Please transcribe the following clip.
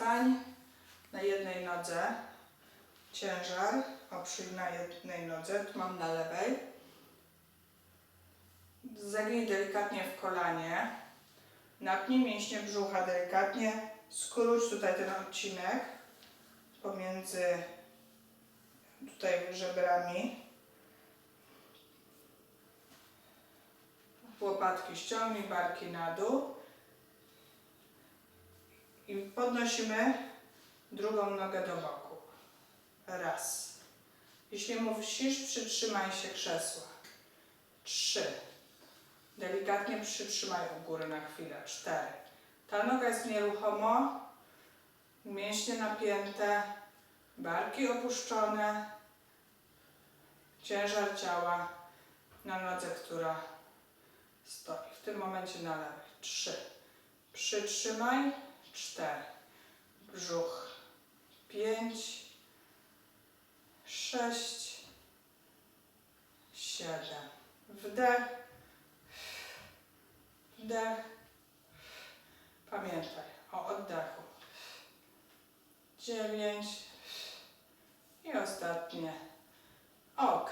Stań na jednej nodze. Ciężar oprzyj na jednej nodze, tu mam na lewej. Zagnij delikatnie w kolanie. Napnij mięśnie brzucha delikatnie. Skróć tutaj ten odcinek pomiędzy tutaj żebrami. Łopatki ściągnij, barki na dół. I podnosimy drugą nogę do boku. Raz. Jeśli musisz, przytrzymaj się krzesła. Trzy. Delikatnie przytrzymaj u góry na chwilę. Cztery. Ta noga jest nieruchomo. Mięśnie napięte. Barki opuszczone. Ciężar ciała na nodze, która stoi. W tym momencie na lewej. Trzy. Przytrzymaj. Cztery. Brzuch. Pięć. Sześć. Siedem. Wdech. Wdech. Pamiętaj o oddechu. Dziewięć. I ostatnie. Ok.